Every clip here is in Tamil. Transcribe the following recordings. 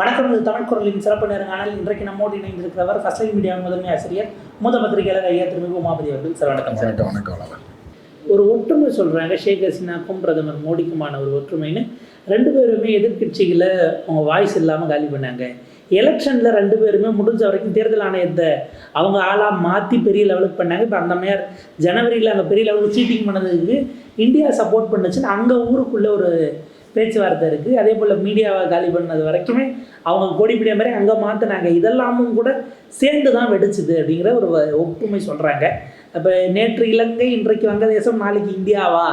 வணக்கம் இது தமிழ் குரலின் சிறப்பு நேரங்கானல் இன்றைக்கு நம்மோடு இணைந்திருக்கிறவர் ஃபஸ்ட் மீடியா முதன்மை ஆசிரியர் மூத்த பத்திரிகையாளர் ஐயா திருமிகு உமாபதி அவர்கள். சார் வணக்கம். வணக்கம் ஒரு ஒற்றுமை சொல்கிறாங்க ஷேக் ஹசீனாக்கும் பிரதமர் மோடிக்குமான ஒரு ஒற்றுமைன்னு. ரெண்டு பேருமே எதிர்க்கட்சிகளை அவங்க வாய்ஸ் இல்லாமல் காலி பண்ணாங்க. எலெக்ஷனில் ரெண்டு பேருமே முடிஞ்ச வரைக்கும் தேர்தல் ஆணையத்தை அவங்க ஆளாக மாற்றி பெரிய லெவலுக்கு பண்ணாங்க. இப்போ அந்த மாதிரி ஜனவரியில் அங்கே பெரிய லெவலுக்கு சீட்டிங் பண்ணதுக்கு இந்தியா சப்போர்ட் பண்ணுச்சுன்னு அங்கே ஊருக்குள்ளே ஒரு பேச்சுவார்த்தை இருக்குது அதே போல் மீடியாவை காலி பண்ணது வரைக்குமே அவங்க கொடி கோடிப்பிடிய மாதிரி அங்கே மாற்றினாங்க இதெல்லாமும் கூட சேர்ந்து தான் வெடிச்சுது அப்படிங்கிற ஒரு வ- ஒப்புமை சொல்கிறாங்க அப்போ நேற்று இலங்கை இன்றைக்கு வங்கதேசம் நாளைக்கு இந்தியாவா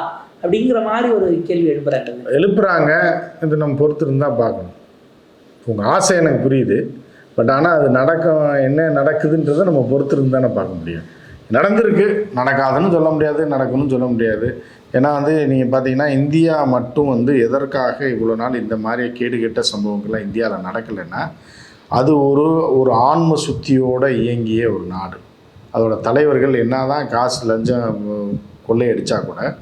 அப்படிங்கிற மாதிரி ஒரு கேள்வி எழுப்புறாங்க. எழுப்புறாங்க. இது நம்ம பொறுத்திருந்து பார்க்கணும். உங்கள் ஆசை எனக்கு புரியுது. பட் ஆனால் அது நடக்கும் என்ன நடக்குதுன்றதை நம்ம பொறுத்திருந்து தானே பார்க்க முடியும். நடந்திருக்கு. நடக்காதுன்னு சொல்ல முடியாது நடக்கணும்னு சொல்ல முடியாது. ஏன்னா வந்து நீங்கள் பார்த்தீங்கன்னா இந்தியா மட்டும் வந்து எதற்காக இவ்வளோ நாள் இந்த மாதிரி கேடுகெட்ட சம்பவங்கள்லாம் இந்தியாவில் நடக்கலைன்னா அது ஒரு ஒரு ஆன்ம சுத்தியோடு இயங்கிய ஒரு நாடு. அதோடய தலைவர்கள் என்ன தான் காசு லஞ்சம் கொள்ளையடித்தா கூட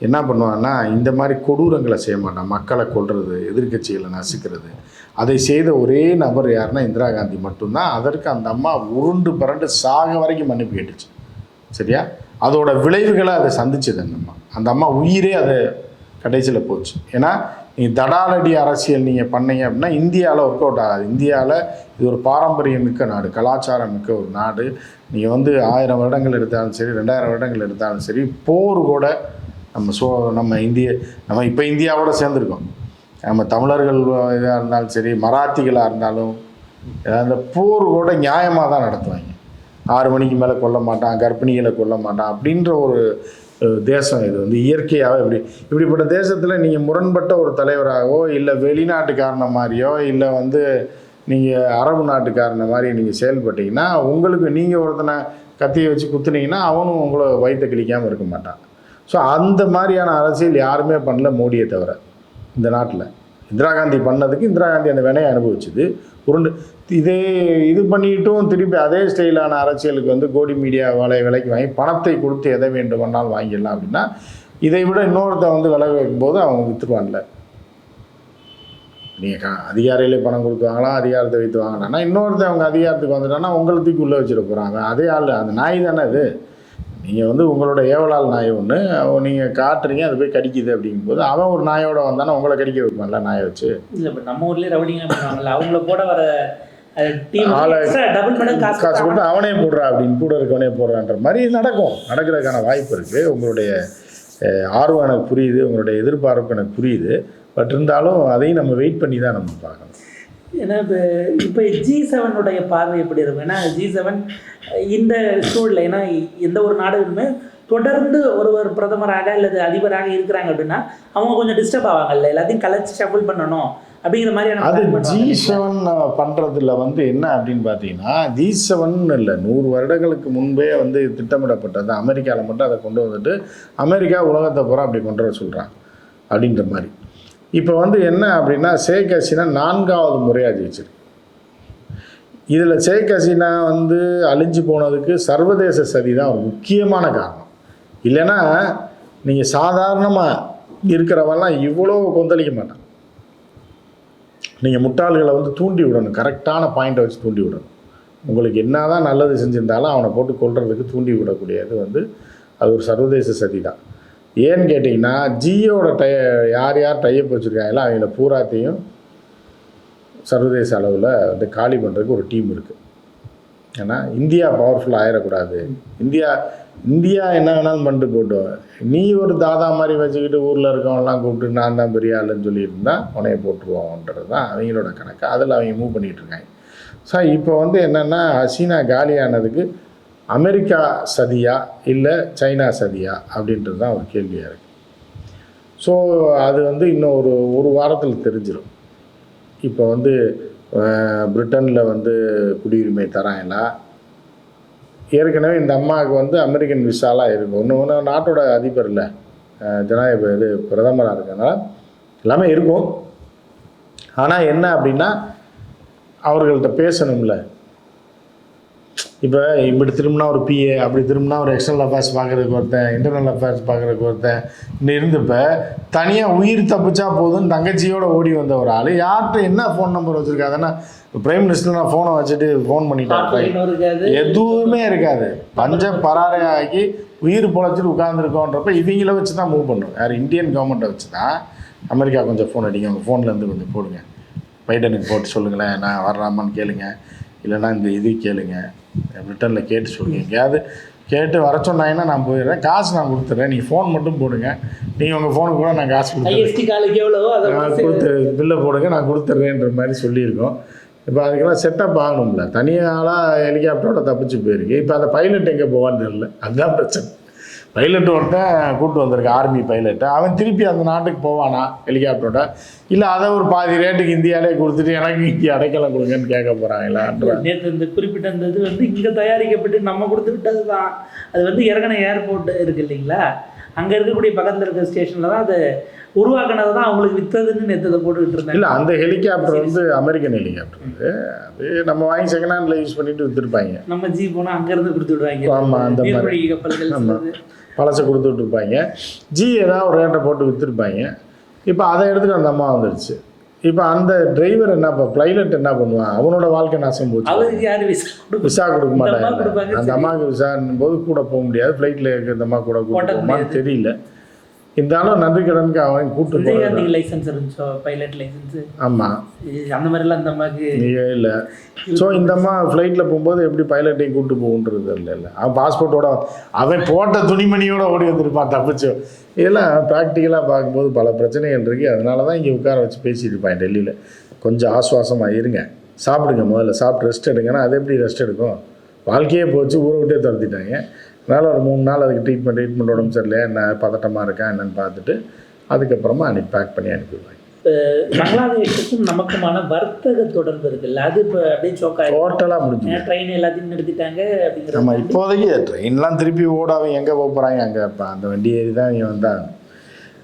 என்ன பண்ணுவாங்கன்னா இந்த மாதிரி கொடூரங்களை செய்ய மாட்டான் மக்களை கொள்வது எதிர்க்கட்சிகளை நசுக்கிறது. அதை செய்த ஒரே நபர் யாருன்னா இந்திரா காந்தி மட்டும்தான். அதற்கு அந்த அம்மா உருண்டு பரண்டு சாக வரைக்கும் மன்னிப்பு கேட்டுச்சு. சரியா? அதோட விளைவுகளை அதை சந்திச்சது அந்த அம்மா. அந்த அம்மா உயிரே அது கடைசியில் போச்சு. ஏன்னா நீங்கள் தடாலடி அரசியல் நீங்கள் பண்ணீங்க அப்படின்னா இந்தியாவில் ஒர்க் அவுட் ஆகாது. இந்தியாவில் இது ஒரு பாரம்பரியம் மிக்க நாடு கலாச்சாரம் மிக்க ஒரு நாடு. நீங்கள் வந்து ஆயிரம் வருடங்கள் எடுத்தாலும் சரி ரெண்டாயிரம் வருடங்கள் எடுத்தாலும் சரி போர் கூட நம்ம சோ நம்ம இந்திய நம்ம இப்போ இந்தியாவோட சேர்ந்துருக்கோம். நம்ம தமிழர்கள் இதாக இருந்தாலும் சரி மராத்திகளாக இருந்தாலும் அந்த போர் கூட நியாயமாக தான் நடத்துவாங்க. ஆறு மணிக்கு மேலே கொல்ல மாட்டான் கர்ப்பிணிகளை கொல்ல மாட்டான் அப்படின்ற ஒரு தேசம் இது வந்து இயற்கையாகவே இப்படி இப்படிப்பட்ட தேசத்தில் நீங்கள் முரண்பட்ட ஒரு தலைவராகவோ இல்லை வெளிநாட்டுக்காரன மாதிரியோ இல்லை வந்து நீங்கள் அரபு நாட்டுக்காரன மாதிரி நீங்கள் செயல்பட்டீங்கன்னா உங்களுக்கு நீங்கள் ஒருத்தனை கத்தியை வச்சு குத்துனீங்கன்னா அவனும் உங்களை வயிற்ற கிழிக்காமல் இருக்க மாட்டான். ஸோ அந்த மாதிரியான அரசியல் யாருமே பண்ணல மோடியை தவிர இந்த நாட்டில். இந்திரா காந்தி பண்ணதுக்கு இந்திரா காந்தி அந்த வினையை அனுபவிச்சுது. உருண்டு. இதே இது பண்ணிட்டும் திருப்பி அதே ஸ்டைலான அரசியலுக்கு வந்து கோடி மீடியா வலை விலைக்கு வாங்கி பணத்தை கொடுத்து எதை வேண்டுமானால் வாங்கிடலாம் அப்படின்னா இதை விட இன்னொருத்த வந்து விலை வைக்கும்போது அவங்க விற்றுருவான்ல நீங்கள் கா பணம் கொடுத்து வாங்கலாம் அதிகாரத்தை வைத்து வாங்கினா இன்னொருத்தன் அவங்க அதிகாரத்துக்கு வந்துட்டான்னா உங்களை தூக்கி உள்ளே போகிறாங்க அதே ஆள் அந்த நாய் தானே அது. நீங்கள் வந்து உங்களோட ஏவலால் நாய் ஒன்று நீங்கள் காட்டுறீங்க அது போய் கடிக்குது அப்படிங்கும்போது அவன் ஒரு நாயோட வந்தானா உங்களை கடிக்க வைப்பான்ல நாயை வச்சு. இல்லை இப்போ நம்ம ஊர்லேயே ரவுடிங்க பண்ணுவாங்கல்ல அவங்கள போட வர காசு கொடுத்தா அவனே போடுறா அப்படின்னு கூட இருக்கவனே போடுறான்ற மாதிரி நடக்கும். நடக்கிறதுக்கான வாய்ப்பு இருக்குது உங்களுடைய ஆர்வம் எனக்கு புரியுது உங்களுடைய எதிர்பார்ப்பு எனக்கு புரியுது. பட் இருந்தாலும் அதையும் நம்ம வெயிட் பண்ணி தான் நம்ம பார்க்கணும். ஏன்னா இப்போ இப்போ ஜி செவனுடைய பார்வை எப்படி இருக்கும்? ஏன்னா ஜி செவன் இந்த சூழலில் ஏன்னா எந்த ஒரு நாடுகளுமே தொடர்ந்து ஒருவர் பிரதமராக அல்லது அதிபராக இருக்கிறாங்க அப்படின்னா அவங்க கொஞ்சம் டிஸ்டர்ப் ஆவாங்கல்ல எல்லாத்தையும் கலைச்சு ஷஃபிள் பண்ணணும் அப்படிங்கிற மாதிரியான அது ஜி. செவன் பண்ணுறதுல வந்து என்ன அப்படின்னு பார்த்தீங்கன்னா ஜி செவன் இல்லை நூறு வருடங்களுக்கு முன்பே வந்து திட்டமிடப்பட்டது. அமெரிக்காவில் மட்டும் அதை கொண்டு வந்துட்டு அமெரிக்கா உலகத்தை பூரா அப்படி கொண்டு வர சொல்கிறான் அப்படின்ற மாதிரி. இப்போ வந்து என்ன அப்படின்னா ஷேக் ஹசீனா நான்காவது முறையாக ஜெயிச்சிருக்கு இதில் ஷேக் ஹசீனா வந்து அழிஞ்சு போனதுக்கு சர்வதேச சதி தான் ஒரு முக்கியமான காரணம். இல்லைன்னா நீங்கள் சாதாரணமாக இருக்கிறவெல்லாம் இவ்வளோ கொந்தளிக்க மாட்டான். நீங்கள் முட்டாள்களை வந்து தூண்டி விடணும். கரெக்டான பாயிண்ட்டை வச்சு தூண்டி விடணும். உங்களுக்கு என்ன தான் நல்லது செஞ்சிருந்தாலும் அவனை போட்டு கொள்றதுக்கு தூண்டி விடக்கூடியது வந்து அது ஒரு சர்வதேச சதி தான் ஏன்னு கேட்டிங்கன்னா ஜியோட டய யார் யார் டைப் வச்சுருக்காங்களோ அவங்கள பூராத்தையும் சர்வதேச அளவில் வந்து காலி பண்ணுறதுக்கு ஒரு டீம் இருக்குது ஏன்னா இந்தியா பவர்ஃபுல் ஆயிடக்கூடாது இந்தியா இந்தியா என்ன வேணாலும் பண்ணிட்டு போட்டோம். நீ ஒரு தாதா மாதிரி வச்சுக்கிட்டு ஊரில் இருக்கவங்கலாம் கூப்பிட்டு நான் தான் பெரிய ஆளுன்னு சொல்லியிருந்தா உனைய போட்டுருவோன்றது தான் அவங்களோட கணக்கு. அதில் அவங்க மூவ் பண்ணிகிட்ருக்காங்க ஸோ இப்போ வந்து என்னென்னா ஹசீனா காலியானதுக்கு அமெரிக்கா சதியா இல்லை சைனா சதியா அப்படின்றது தான் ஒரு கேள்வியாக இருக்குது ஸோ அது வந்து இன்னும் ஒரு ஒரு வாரத்தில் தெரிஞ்சிடும் இப்போ வந்து பிரிட்டனில் வந்து குடியுரிமை தராங்களா ஏற்கனவே இந்த அம்மாவுக்கு வந்து அமெரிக்கன் விசாலாக இருக்கும் ஒன்று ஒன்று நாட்டோட அதிபர் இல்லை. ஜனாதிபதி இது பிரதமராக இருக்கனால எல்லாமே இருக்கும். ஆனால் என்ன அப்படின்னா அவர்கள்ட்ட பேசணும்ல. இப்போ இப்படி திரும்பினா ஒரு பிஏ அப்படி திரும்பினா ஒரு எக்ஸ்டர்னல் அஃபேர்ஸ் பார்க்குறதுக்கு ஒருத்தன் இன்டர்னல் அஃபேர்ஸ் பார்க்குறதுக்கு ஒருத்தன் இன்னும் இருந்தப்ப தனியாக உயிர் தப்பிச்சா போதும்னு தங்கச்சியோட ஓடி வந்த ஒரு ஆள். யார்கிட்ட என்ன ஃபோன் நம்பர் வச்சுருக்காங்கன்னா பிரைம் மினிஸ்டர் நான் ஃபோனை வச்சுட்டு ஃபோன் பண்ணிட்டேன் எதுவுமே இருக்காது. பஞ்ச பராரையாகி உயிர் பொழைச்சிட்டு உட்காந்துருக்கோன்றப்ப இவங்கள வச்சு தான் மூவ் பண்ணும். யார் இந்தியன் கவர்மெண்ட்டை வச்சு தான் அமெரிக்கா கொஞ்சம் ஃபோன் அடிங்க உங்கள் ஃபோன்லேருந்து கொஞ்சம் போடுங்க. பைடனுக்கு போட்டு சொல்லுங்களேன் நான் வர்றாமான்னு கேளுங்க. இல்லைன்னா இந்த இது கேளுங்க. ரிட்டனில் கேட்டு சொல்லுங்க. எங்கேயாவது கேட்டு வர சொன்னாங்கன்னா நான் போயிடுறேன். காசு நான் கொடுத்துட்றேன். நீங்கள் ஃபோன் மட்டும் போடுங்க. நீங்கள் உங்கள் ஃபோனுக்கு கூட நான் காசு நான் கொடுத்து பில்லை போடுங்க. நான் கொடுத்துட்றேன்ற மாதிரி சொல்லியிருக்கோம். இப்போ அதுக்கெல்லாம் செட்டப் ஆகணும்ல. தனியாளாக ஹெலிகாப்டரோட தப்பிச்சு போயிருக்கு. இப்போ அந்த பைலட் எங்கே போவான்னு தெரியல. அதுதான் பிரச்சனை. பைலட் ஒருத்தன் கூப்பிட்டு வந்திருக்கு ஆர்மி பைலட்டு அவன் திருப்பி அந்த நாட்டுக்கு போவானா ஹெலிகாப்டரோட இல்லை அதை ஒரு பாதி ரேட்டுக்கு இந்தியாவிலே கொடுத்துட்டு எனக்கு இங்கே அடைக்கலம் கொடுங்கன்னு கேட்க போகிறாங்களான்ற நேற்று இந்த குறிப்பிட்ட அந்த இது வந்து இங்கே தயாரிக்கப்பட்டு நம்ம கொடுத்து விட்டது தான் அது வந்து இறங்கின ஏர்போர்ட் இருக்கு இல்லைங்களா? அங்கே இருக்கக்கூடிய பக்கத்தில் இருக்கிற ஸ்டேஷனில் தான் அது உருவாக்குனது தான் அவங்களுக்கு விற்றதுன்னு நேற்று இதை போட்டுக்கிட்டு இருந்தாங்க. இல்லை அந்த ஹெலிகாப்டர் வந்து அமெரிக்கன் ஹெலிகாப்டர் அது அது நம்ம வாங்கி செகண்ட் ஹேண்டில் யூஸ் பண்ணிட்டு விற்றுருப்பாங்க நம்ம ஜி போனால் அங்கேருந்து கொடுத்து விடுவாங்க. ஆமா, அந்த மாதிரி. கப்பல்கள். பழசை கொடுத்து விட்டுருப்பாங்க ஜி ஏதாவது ஒரு ரேட்டை போட்டு விற்றுருப்பாங்க இப்போ அதை எடுத்துட்டு அந்த அம்மா வந்துடுச்சு இப்போ அந்த டிரைவர் என்ன பைலட் என்ன பண்ணுவான்? அவனோட வாழ்க்கை நாசம் போச்சு. அவருக்கு யார் விசா கொடுக்க மாட்டாங்க. அந்த. அம்மாவுக்கு விசான்னும் போது கூட போக முடியாது. ஃப்ளைட்டில் இந்த அம்மா கூட முடியாது. தெரியல. இருந்தாலும் நன்றி கடனுக்கு அவன் கூட்டு போகிறது விஜயகாந்திக்கு லைசன்ஸ் இருந்துச்சோ? பைலட் லைசன்ஸ் ஆமாம் அந்த மாதிரிலாம் அந்த அம்மாவுக்கு இல்லை. ஸோ இந்த அம்மா ஃப்ளைட்டில் போகும்போது எப்படி பைலட்டையும் கூட்டு போகுன்றது தெரியல அவன் பாஸ்போர்ட்டோட அவன் போட்ட துணிமணியோட ஓடி வந்திருப்பான் தப்பிச்சு. இதெல்லாம் ப்ராக்டிக்கலாக பார்க்கும்போது பல பிரச்சனைகள் இருக்குது அதனால தான் இங்கே உட்கார வச்சு பேசிட்டு இருப்பான் டெல்லியில். கொஞ்சம் ஆசுவாசமாக இருங்க. சாப்பிடுங்க முதல்ல. சாப்பிட்டு ரெஸ்ட் எடுங்கன்னா அது எப்படி ரெஸ்ட் எடுக்கும்? வாழ்க்கையே போச்சு. ஊரை விட்டே துரத்திட்டாங்க. அதனால் ஒரு மூணு நாள் அதுக்கு ட்ரீட்மெண்ட் ட்ரீட்மெண்ட் உடம்பு சரியில்லையா என்ன பதட்டமாக இருக்கா என்னன்னு பார்த்துட்டு அதுக்கப்புறமா அன்றைக்கி பேக் பண்ணி அனுப்பிடுவாங்க. பங்களாதேஷுக்கும் நமக்குமான வர்த்தக தொடர்பு இருக்குல்ல அது இப்போ அப்படியே சோக்கா டோட்டலாக முடிஞ்சு ட்ரெயின் எல்லாத்தையும் நிறுத்திட்டாங்க அப்படிங்கிற நம்ம இப்போதைக்கு ட்ரெயின்லாம் திருப்பி ஓடாம எங்கே போக போகிறாங்க அங்கே இப்போ அந்த வண்டி ஏறி தான் இங்கே வந்தாங்க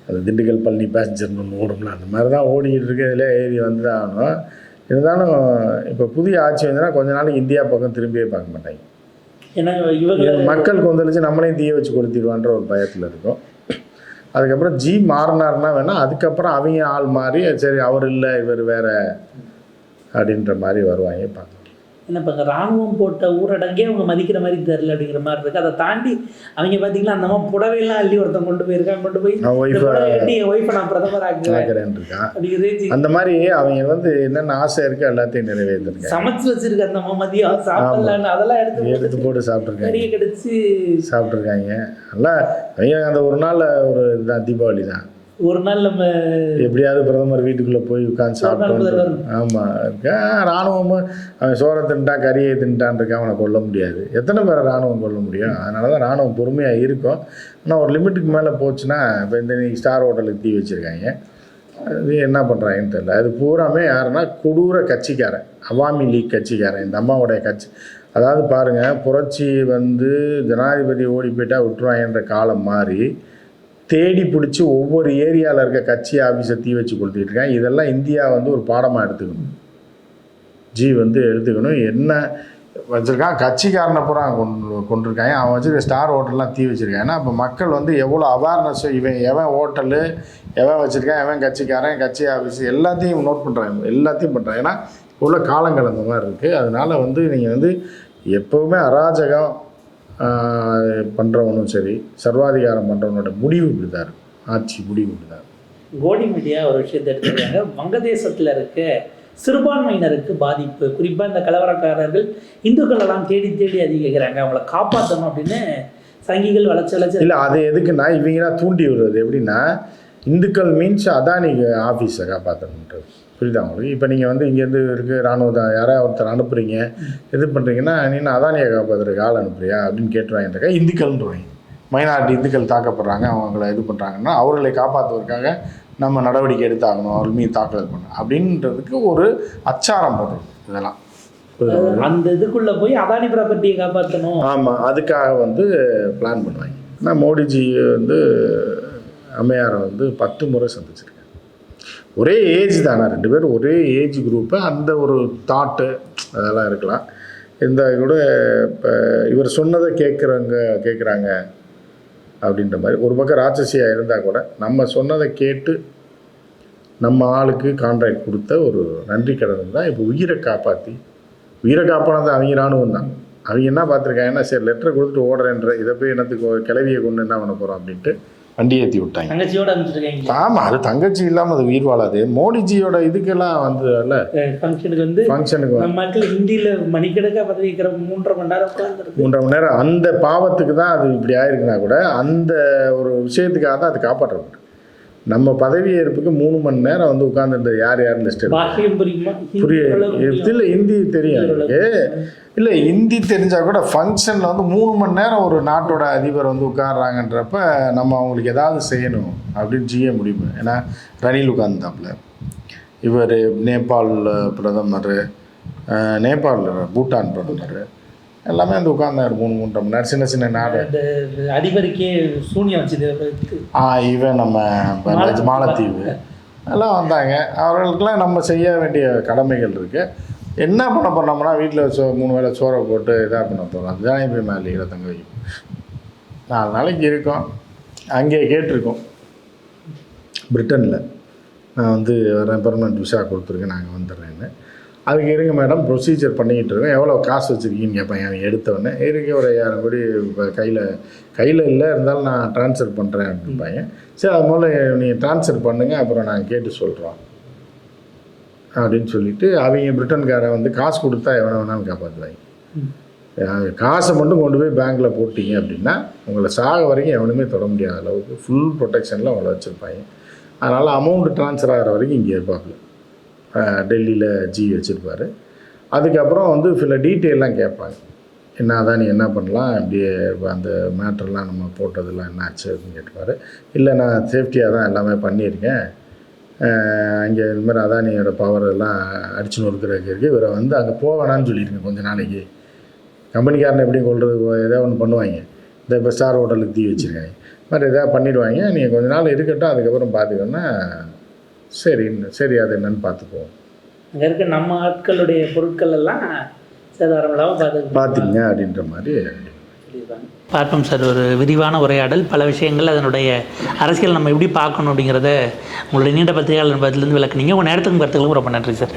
அது திண்டுக்கல் பழனி பேசஞ்சர்னு ஒன்று ஓடும்ல அந்த மாதிரி தான் ஓடிக்கிட்டு இருக்கு இதில் ஏறி வந்து தான் ஆகணும். இருந்தாலும் இப்போ புதிய ஆட்சி வந்துன்னா கொஞ்ச நாளைக்கு இந்தியா பக்கம் திரும்பியே பார்க்க மாட்டாங்க. ஏன்னா இவங்க மக்கள் கொந்தளிச்சு நம்மளையும் தீய வச்சு கொடுத்துருவான்ற ஒரு பயத்தில் இருக்கும். அதுக்கப்புறம் ஜி மாறினார்னா வேணால் அதுக்கப்புறம் அவங்க ஆள் மாறி சரி அவர் இல்லை இவர் வேற அப்படின்ற மாதிரி வருவாங்க பார்க்கலாம். என்ன இப்போ ராணுவம் போட்ட ஊரடங்கே அவங்க மதிக்கிற மாதிரி தெரியல அப்படிங்கிற மாதிரி இருக்கு. அதை தாண்டி அவங்க பார்த்தீங்களா அந்த அம்மா புடவையெல்லாம் அள்ளி ஒருத்தன் கொண்டு போயிருக்கான் கொண்டு போய் கட்டி என் ஒய்ஃபை நான் பிரதமர் ஆக்குவேன் பார்க்குறேன் இருக்கான் அப்படிங்கிற ரேஞ்சு அந்த மாதிரி அவங்க வந்து என்னென்ன ஆசை இருக்கு எல்லாத்தையும் நிறைவேற்றிருக்காங்க. சமைச்சு வச்சிருக்க அந்த மதியம் சாப்பிடலான்னு அதெல்லாம் எடுத்து எடுத்து போட்டு சாப்பிட்ருக்காங்க. கறியை கடிச்சு சாப்பிட்ருக்காங்க. நல்லா அவங்க அந்த ஒரு நாள் ஒரு இதுதான் தீபாவளி தான் ஒரு நாள் நம்ம எப்படியாவது பிரதமர் வீட்டுக்குள்ளே போய் உட்காந்து ஒரு நாள் சாப்பிட்டு முதல்வர். ஆமாம் இருக்கா. ராணுவமும் அவன் சோறை தின்ட்டான் கறியை தின்ட்டான் இருக்க அவனை கொல்ல முடியாது. எத்தனை பேரை ராணுவம் கொல்ல முடியும்? அதனால தான் ராணுவம் பொறுமையாக இருக்கும். ஆனால் ஒரு லிமிட்டுக்கு மேலே போச்சுன்னா இப்போ இந்த இன்னைக்கு ஸ்டார் ஹோட்டலுக்கு தீ வச்சுருக்காங்க. அது என்ன பண்ணுறாங்கன்னு தெரியல. அது பூராமே யாருன்னா கொடூர கட்சிக்காரன். அவாமி லீக் கட்சிக்காரன். இந்த அம்மாவுடைய கட்சி. அதாவது பாருங்கள் புரட்சி வந்து ஜனாதிபதி ஓடி போயிட்டா விட்டுருவாங்கன்ற காலம் மாறி தேடி பிடிச்சி ஒவ்வொரு ஏரியாவில் இருக்க கட்சி ஆஃபீஸை தீ வச்சு கொடுத்துட்டு இருக்கேன். இதெல்லாம் இந்தியா வந்து ஒரு பாடமாக எடுத்துக்கணும். ஜி வந்து எடுத்துக்கணும். என்ன வச்சுருக்கான்? கட்சிக்காரனை பூரா கொண்டு கொண்டிருக்காங்க. அவன் வச்சுருக்க ஸ்டார் ஹோட்டல்லாம் தீ வச்சுருக்கான். ஏன்னா இப்போ மக்கள் வந்து எவ்வளோ அவேர்னஸ் இவன் எவன் ஹோட்டலு எவன் வச்சுருக்கான்? எவன் கட்சிக்காரன்? கட்சி ஆஃபீஸ் எல்லாத்தையும் நோட் பண்ணுறாங்க எல்லாத்தையும் பண்ணுறாங்க ஏன்னா உள்ள காலங்கள் அந்த மாதிரி இருக்குது அதனால் வந்து நீங்கள் வந்து எப்போவுமே அராஜகம் பண்ணுறவனும் சரி சர்வாதிகாரம் பண்ணுறவனோட முடிவு இப்படி தான் இருக்கும் ஆட்சி முடிவு இப்படி தான் கோடி மீடியா ஒரு விஷயத்தை எடுத்துருக்காங்க வங்கதேசத்தில் இருக்க சிறுபான்மையினருக்கு பாதிப்பு. குறிப்பாக இந்த கலவரக்காரர்கள் இந்துக்கள் எல்லாம் தேடி தேடி அதிகரிக்கிறாங்க. அவங்கள காப்பாற்றணும் அப்படின்னு சங்கிகள் வளர்ச்சி வளர்ச்சி இல்லை அது எதுக்குன்னா இவங்கலாம் தூண்டி விடுறது எப்படின்னா இந்துக்கள் மீன்ஸ் அதானி ஆஃபீஸை காப்பாற்றணுன்றது புரியுதா உங்களுக்கு? இப்போ நீங்கள் வந்து இங்கேருந்து இருக்கு ராணுவ தான் யாராவது ஒருத்தர் அனுப்புறீங்க இது பண்ணுறீங்கன்னா நீ அதானியை காப்பாற்றுறதுக்கு ஆள் அனுப்புறியா? அப்படின்னு கேட்டுருவாங்க இந்துக்கள்ன்றவாங்க. மைனாரிட்டி இந்துக்கள் தாக்கப்படுறாங்க அவங்கள இது பண்ணுறாங்கன்னா அவர்களை காப்பாற்றுவதற்காக நம்ம நடவடிக்கை எடுத்தாகணும் அவர்கள் மீது தாக்குதல் பண்ணணும் அப்படின்றதுக்கு ஒரு அச்சாரம் போடுறது இதெல்லாம்? அந்த இதுக்குள்ள போய் அதானி ப்ராப்பர்ட்டியை காப்பாற்றணும் ஆமாம் அதுக்காக வந்து பிளான் பண்ணுவாங்க. ஆனால் மோடிஜி வந்து அம்மையாரை வந்து பத்து முறை சந்திச்சிருக்கேன் ஒரே ஏஜ் தானே? ரெண்டு பேரும் ஒரே ஏஜ் குரூப்பு அந்த ஒரு தாட்டு அதெல்லாம் இருக்கலாம். இருந்தால் கூட இப்போ இவர் சொன்னதை கேட்குறவங்க கேட்குறாங்க அப்படின்ற மாதிரி. ஒரு பக்கம் ராட்சசியாக இருந்தால் கூட நம்ம சொன்னதை கேட்டு நம்ம ஆளுக்கு கான்ட்ராக்ட் கொடுத்த ஒரு நன்றி கடன் தான் இப்போ உயிரை காப்பாற்றி உயிரை காப்பானது அவங்க இராணுவம் தான். அவங்க என்ன பார்த்துருக்காங்கன்னா சரி லெட்டரை கொடுத்துட்டு ஓடுறேன்ற இதை போய் என்னத்துக்கு கிளவியை கொண்டு என்ன பண்ண போகிறோம் அப்படின்ட்டு வண்டி ஏற்றி விட்டாங்க. தங்கச்சியோட ஆமாம் அது தங்கச்சி இல்லாமல் அது உயிர் வாழாது. மோடிஜியோட இதுக்கெல்லாம் வந்ததுல ஃபங்க்ஷனுக்கு வந்து ஃபங்க்ஷனுக்கு மக்கள் ஹிந்தியில மணிக்கணக்காக பதவி வைக்கிற மூன்றரை மணி நேரம் மூன்றரை மணி நேரம். அந்த பாவத்துக்கு தான் அது இப்படி ஆயிருக்குன்னா கூட அந்த ஒரு விஷயத்துக்காக தான் அது காப்பாற்றப்படும் நம்ம பதவி ஏற்புக்கு மூணு மணி நேரம் வந்து உட்காந்துருந்த யார் யார் ஹிந்தி புரிய. இல்லை ஹிந்தி தெரியும் எனக்கு. இல்லை ஹிந்தி தெரிஞ்சால் கூட ஃபங்க்ஷனில் வந்து மூணு மணி நேரம் ஒரு நாட்டோட அதிபர் வந்து உட்கார்றாங்கன்றப்ப நம்ம அவங்களுக்கு ஏதாவது செய்யணும் அப்படின்னு செய்ய முடியும் ஏன்னா ரணில் உட்கார்ந்தாப்புல. இவர் நேபாள் பிரதமர் அஹ், நேபாள் பூட்டான் பிரதமர். எல்லாமே வந்து உட்கார்ந்தாரு மூணு மூன்றரை மணி நேரம். சின்ன சின்ன நாடு இந்த அதிபருக்கே சூன்யம் அவருக்கு. ஆ இவன் நம்ம மாலத்தீவு. எல்லாம் வந்தாங்க. அவர்களுக்கெல்லாம் நம்ம செய்ய வேண்டிய கடமைகள் இருக்குது என்ன பண்ண போறோம்னா வீட்டில் சோ மூணு வேளை சோறை போட்டு இதாக பண்ண போகிறோம் அதுதான் போய் மேலே தங்க வைக்கும். நாலு நாளைக்கு இருக்கோம். அங்கே கேட்டிருக்கோம். பிரிட்டனில். நான் வந்து வரேன் பெர்மனண்ட் விசா கொடுத்துருக்கேன். நாங்கள் வந்துடுறேன்னு. அதுக்கு இருங்க மேடம் ப்ரொசீஜர் பண்ணிக்கிட்டு இருக்கோம் எவ்வளோ காசு வச்சுருக்கீங்கன்னு கேட்பேன் அவன் எடுத்தவொடனே இருக்கு ஒரு ஐயாயிரம் கோடி இப்போ கையில் கையில் இல்லை இருந்தாலும் நான் ட்ரான்ஸ்ஃபர் பண்ணுறேன் அப்படின்பாங்க சரி அது முதல்ல நீங்கள் ட்ரான்ஸ்ஃபர் பண்ணுங்கள் அப்புறம் நாங்கள் கேட்டு சொல்கிறோம் அப்படின்னு சொல்லிட்டு அவங்க பிரிட்டன்காரன் வந்து காசு கொடுத்தா எவனை வேணாலும் காப்பாற்றுவாங்க காசை மட்டும் கொண்டு போய் பேங்க்கில் போட்டீங்க அப்படின்னா உங்களை சாக வரைக்கும் எவனுமே தொட முடியாத அளவுக்கு ஃபுல் ப்ரொடெக்ஷனில் அவங்கள வச்சுருப்பாங்க. அதனால் அமௌண்ட் ட்ரான்ஸ்ஃபர் ஆகிற வரைக்கும் இங்கே இருப்பாப்புல. டெல்லியில் ஜி வச்சுருப்பாரு. அதுக்கப்புறம் வந்து சில டீட்டெயிலாம் கேட்பாங்க என்ன அதான் நீ என்ன பண்ணலாம்? இப்படியே அந்த மேட்டர்லாம் நம்ம போட்டதெல்லாம் என்ன ஆச்சு அப்படின்னு கேட்டுப்பார் இல்லை நான் சேஃப்டியாக தான் எல்லாமே பண்ணியிருக்கேன். அங்கே இது மாதிரி அதானியோட பவர் எல்லாம் அடிச்சு நொறுக்கிறதுக்கு இருக்குது இவரை வந்து அங்கே போக வேணாம்னு சொல்லியிருக்கேன் கொஞ்ச நாளைக்கு. கம்பெனிக்காரனை எப்படி கொள்வது ஏதோ ஒன்று பண்ணுவாங்க. இந்த இப்போ ஸ்டார் ஹோட்டலுக்கு தீ வச்சுருக்காங்க. மாதிரி எதாவது பண்ணிடுவாங்க. நீங்கள் கொஞ்ச நாள் இருக்கட்டும் அதுக்கப்புறம் பார்த்துக்கோன்னா சரி சரி அது என்னன்னு பார்த்துக்குவோம். அங்க இருக்க நம்ம ஆட்களுடைய பொருட்கள் எல்லாம் சேதாரம் இல்லாமல் பார்த்து பார்த்துங்க அப்படின்ற மாதிரி பார்ப்போம் சார் ஒரு விரிவான உரையாடல். பல விஷயங்கள் அதனுடைய அரசியல் நம்ம எப்படி பார்க்கணும் அப்படிங்கிறத உங்களுடைய நீண்ட பத்திரிகையாளர் பதிலிருந்து விளக்குனீங்க. உங்கள் நேரத்துக்கும் கருத்துக்களும் ரொம்ப நன்றி சார்.